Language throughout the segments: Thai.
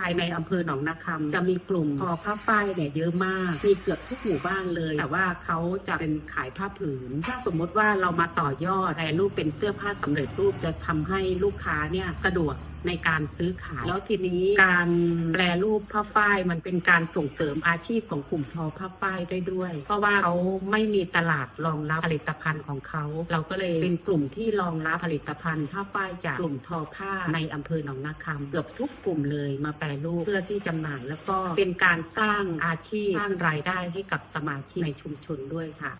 ภายในอำเภอหนองนาคำจะมีกลุ่มทอผ้าฝ้ายเนี่ยเยอะมาก มีเกือบทุกหมู่บ้านเลย แต่ว่าเขาจะเป็นขายผ้าผืน ถ้าสมมติว่าเรามาต่อยอดแปรรูปเป็นเสื้อผ้าสำเร็จรูปจะทำให้ลูกค้าเนี่ยสะดวก ในการซื้อขาย แล้วทีนี้การแปรรูปผ้าฝ้ายมันเป็นการส่งเสริมอาชีพของกลุ่มทอผ้าฝ้ายได้ด้วย เพราะว่าเขาไม่มีตลาดรองรับผลิตภัณฑ์ของเขา เราก็เลยเป็นกลุ่มที่รองรับผลิตภัณฑ์ผ้าฝ้ายจากกลุ่มทอผ้าในอำเภอหนองนาคำเกือบทุกกลุ่มเลยมาแปรรูปเพื่อที่จำหน่ายแล้วก็เป็นการสร้างอาชีพสร้างรายได้ให้กับสมาชิกในชุมชนด้วยค่ะ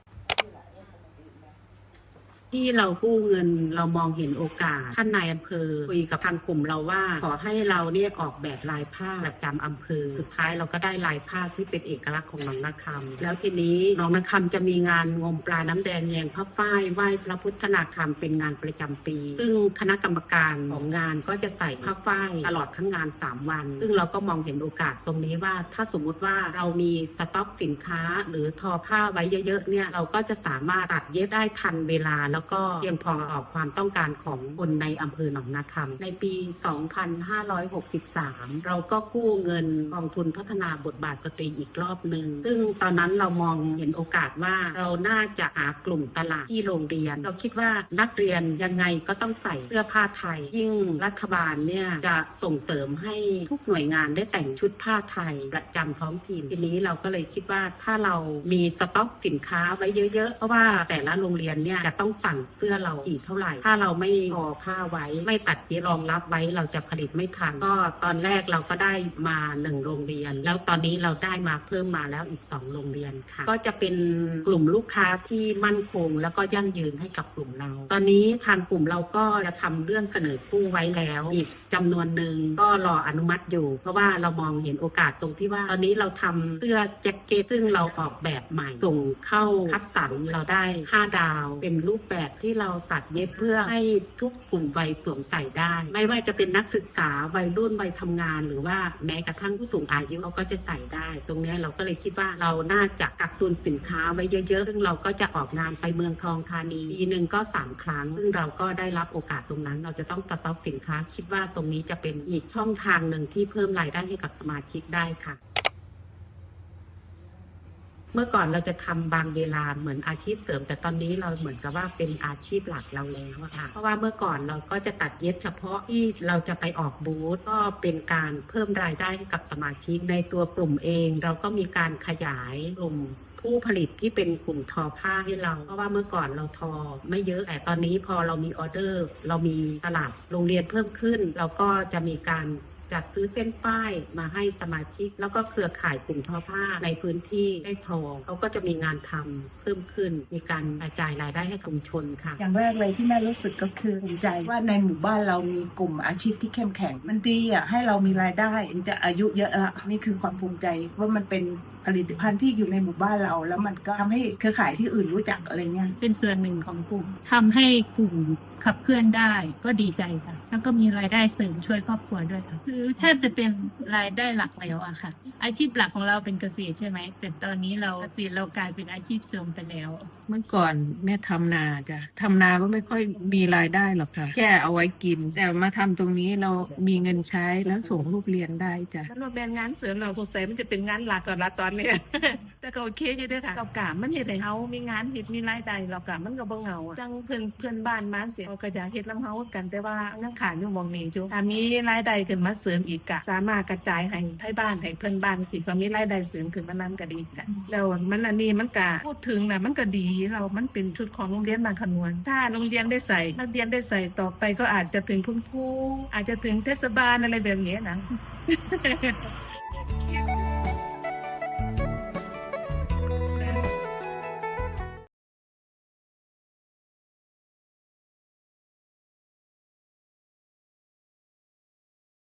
ที่เรากู้เงินเรามองเห็นโอกาสท่านนายอำเภอคุยกับทางกลุ่มเราว่าขอให้เราเนี่ยออกแบบลายผ้าประจำอำเภอ สุดท้ายเราก็ได้ลายผ้าที่เป็นเอกลักษณ์ของหนองนาคำแล้วทีนี้หนองนาคำจะมีงานงมปลาน้ำแดงแยงพระฝ้ายไหว้พระพุทธนาคำเป็นงานประจำปี ซึ่งคณะกรรมการของงานก็จะใส่ผ้าฝ้ายตลอดทั้งงาน 3 วัน ซึ่งเราก็มองเห็นโอกาสตรงนี้ว่า ถ้าสมมุติว่าเรามีสต็อกสินค้า หรือทอผ้าไว้เยอะๆเนี่ยเราก็จะสามารถตัดเย็บได้ทันเวลาแล้วแล้วก็เพียงพอต่อความต้องการของคนในอำเภอหนองนาคำในปี 2563 เราก็กู้เงินกองทุนพัฒนาบทบาทสตรีอีกรอบหนึ่งซึ่งตอนนั้นเรามองเห็นโอกาสว่าเราน่าจะหากลุ่มตลาดที่โรงเรียน เราคิดว่านักเรียนยังไงก็ต้องใส่เสื้อผ้าไทย ยิ่งรัฐบาลเนี่ยจะส่งเสริมให้ทุกหน่วยงานได้แต่งชุดผ้าไทยประจำท้องถิ่นทีนี้เราก็เลยคิดว่าถ้าเรามีสต็อกสินค้าไว้เยอะๆ เพราะว่าแต่ละโรงเรียนเนี่ยจะต้องสั่งเสื้อเราอีกเท่าไหร่ ถ้าเราไม่ทอผ้าไว้ ไม่ตัดเย็บรองรับไว้เราจะผลิตไม่ทันก็ตอนแรกเราก็ได้มาหนึ่งโรงเรียน แล้วตอนนี้เราได้มาเพิ่มมาแล้วอีกสองโรงเรียนค่ะ ก็จะเป็นกลุ่มลูกค้าที่มั่นคง แล้วก็ยั่งยืนให้กับกลุ่มเรา ตอนนี้ทางกลุ่มเราก็จะทำเรื่องเสนอกู้ไว้แล้วอีกจำนวนหนึ่งก็รออนุมัติอยู่ เพราะว่าเรามองเห็นโอกาสตรงที่ว่า ตอนนี้เราทำเสื้อแจ็คเก็ตซึ่งเราออกแบบใหม่ส่งเข้าคัดสรรเราได้ 5 ดาว เป็นรูปแบบแบบที่เราตัดเย็บเพื่อให้ทุกกลุ่มวัยสวมใส่ได้ ไม่ว่าจะเป็นนักศึกษาวัยรุ่นวัยทำงาน หรือว่าแม้กระทั่งผู้สูงอายุเขาก็จะใส่ได้ ตรงนี้เราก็เลยคิดว่าเราน่าจะกักตุนสินค้าไว้เยอะๆซึ่งเราก็จะออกงานไปเมืองทองธานีปีหนึ่งก็สามครั้ง ซึ่งเราก็ได้รับโอกาสตรงนั้น เราจะต้องสต็อกสินค้า คิดว่าตรงนี้จะเป็นอีกช่องทางหนึ่งที่เพิ่มรายได้ให้กับสมาชิกได้ค่ะ เมื่อก่อนเราจะทำบางเวลาเหมือนอาชีพเสริม แต่ตอนนี้เราเหมือนกับว่าเป็นอาชีพหลักเราแล้วค่ะ เพราะว่าเมื่อก่อนเราก็จะตัดเย็บเฉพาะที่เราจะไปออกบูธก็เป็นการเพิ่มรายได้ให้กับสมาชิกในตัวกลุ่มเอง เราก็มีการขยายกลุ่มผู้ผลิตที่เป็นกลุ่มทอผ้าให้เรา เพราะว่าเมื่อก่อนเราทอ ไม่เยอะแต่ตอนนี้พอเรามีออเดอร์ เรามีตลาดโรงเรียนเพิ่มขึ้น เราก็จะมีการ จัดซื้อเส้นป้ายมาให้สมาชิก แล้วก็เครือข่ายกลุ่มทอผ้าในพื้นที่ได้ทอเขาก็จะมีงานทำเพิ่มขึ้น มีการกระจายรายได้ให้กับชุมชนค่ะ อย่างแรกเลยที่แม่รู้สึกก็คือภูมิใจว่าในหมู่บ้านเรามีกลุ่มอาชีพที่เข้มแข็ง มันดีอะให้เรามีรายได้มันจะอายุเยอะละนี่คือความภูมิใจว่ามันเป็นผลิตภัณฑ์ที่อยู่ในหมู่บ้านเรา แล้วมันก็ทำให้เครือข่ายที่อื่นรู้จักอะไรเงี้ยเป็นส่วนหนึ่งของกลุ่มทำให้กลุ่มขับเคลื่อนได้ก็ดีใจค่ะ แล้วก็มีรายได้เสริมช่วยครอบครัวด้วยค่ะ คือแทบจะเป็นรายได้หลักแล้วอะค่ะ อาชีพหลักของเราเป็นเกษตรใช่ไหม แต่ตอนนี้เราเกษตรเรากลายเป็นอาชีพเสริมไปแล้ว เมื่อก่อนแม่ทำนาจ้ะทำนาก็ไม่ค่อยมีรายได้หรอกค่ะ แค่เอาไว้กิน แต่มาทำตรงนี้เรามีเงินใช้แล้วส่งลูกเรียนได้จ้ะมันว่าแบนงานเสริมเราสงสัยมันจะเป็นงานหลักก่อนละตอนเนี้ยแต่ก็โอเคอยู่เด้อค่ะเรากะมันเฮ็ดให้เฮามีงานเฮ็ดมีรายได้เรากะมันก็บ่เหงาอะจังเพื่อนเพื่อนบ้านมาเสียเขาก็อยากเฮ็ดลำเฮากันแต่ว่ายังขาดอยู่หมองนี้จุถ้ามีรายได้ขึ้นมาเสริมอีกกะสามารถกระจายให้ให้บ้านให้เพื่อนบ้านสิก็มีรายได้เสริมขึ้นมานํก็ดีค่ะแล้วมันอันนี้มันก็พูดถึงน่ะมันก็ดีเรามันเป็นชุดของโรงเรียนบางขนวน ถ้าโรงเรียนได้ใส่นักเรียนได้ใส่ต่อไปก็อาจจะถึงคุณครูอาจจะถึงเทศบาลอะไรแบบนี้นะ